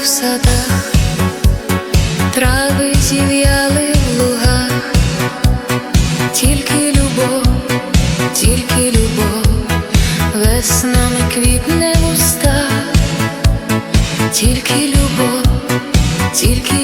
В садах, трави зів'яли в лугах, тільки любов, тільки любов, веснами квітне в устах, тільки любов, тільки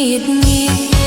need me.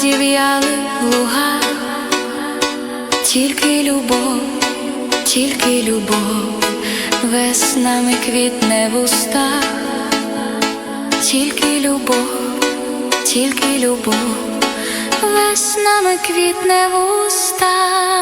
Зів'яли лугах, тільки любов, тільки любов, веснами квітне в устах, тільки любов, тільки любов, веснами квітне в устах.